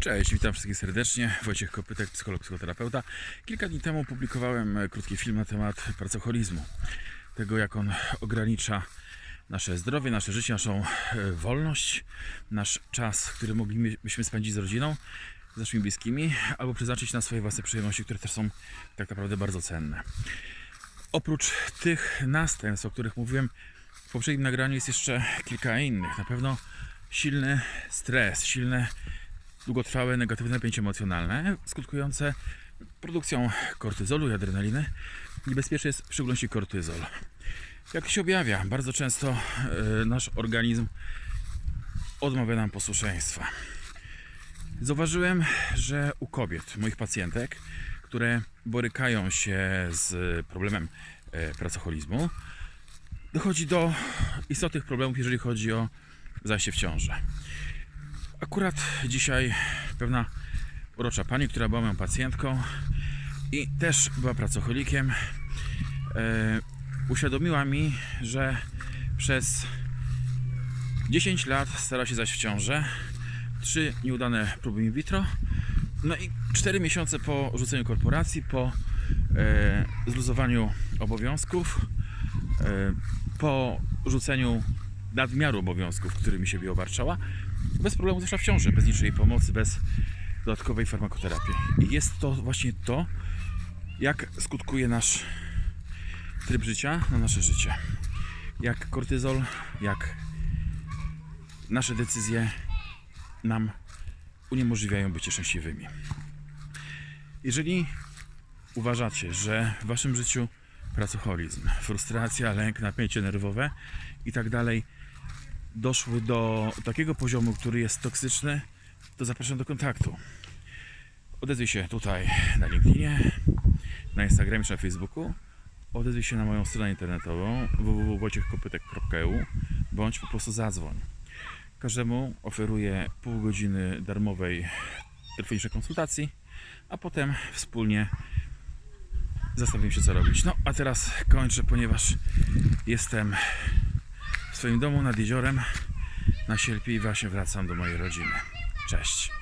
Cześć, witam wszystkich serdecznie. Wojciech Kopytek, psycholog, psychoterapeuta. Kilka dni temu publikowałem e, krótki film na temat pracoholizmu. Tego, jak on ogranicza nasze zdrowie, nasze życie, naszą e, wolność, nasz czas, który moglibyśmy spędzić z rodziną, z naszymi bliskimi, albo przeznaczyć na swoje własne przyjemności, które też są tak naprawdę bardzo cenne. Oprócz tych następstw, o których mówiłem w poprzednim nagraniu, jest jeszcze kilka innych. Na pewno silny stres, silne długotrwałe negatywne napięcie emocjonalne, skutkujące produkcją kortyzolu i adrenaliny. Niebezpieczny jest w szczególności kortyzol. Jak się objawia? Bardzo często e, nasz organizm odmawia nam posłuszeństwa. Zauważyłem, że u kobiet, moich pacjentek, które borykają się z problemem e, pracoholizmu, dochodzi do istotnych problemów, jeżeli chodzi o zajście w ciążę. Akurat dzisiaj pewna urocza pani, która była moją pacjentką i też była pracocholikiem, e, uświadomiła mi, że przez 10 lat stara się zajść w ciążę, 3 nieudane próby in vitro, no i 4 miesiące po rzuceniu korporacji, po e, zluzowaniu obowiązków, e, po rzuceniu nadmiaru obowiązków, którymi siebie obarczała, bez problemu zeszła w ciąży, bez niczyjej pomocy, bez dodatkowej farmakoterapii. I jest to właśnie to, jak skutkuje nasz tryb życia na nasze życie. Jak kortyzol, jak nasze decyzje nam uniemożliwiają bycie szczęśliwymi. Jeżeli uważacie, że w waszym życiu pracoholizm, frustracja, lęk, napięcie nerwowe i tak dalej doszły do takiego poziomu, który jest toksyczny, to zapraszam do kontaktu. Odezwij się tutaj na LinkedInie, na Instagramie czy na Facebooku. Odezwij się na moją stronę internetową www.wojciechkopytek.eu bądź po prostu zadzwoń. Każdemu oferuję pół godziny darmowej telefonicznej konsultacji, a potem wspólnie zastanowimy się co robić. No a teraz kończę, ponieważ jestem w swoim domu nad jeziorem na Sierpi i właśnie wracam do mojej rodziny. Cześć.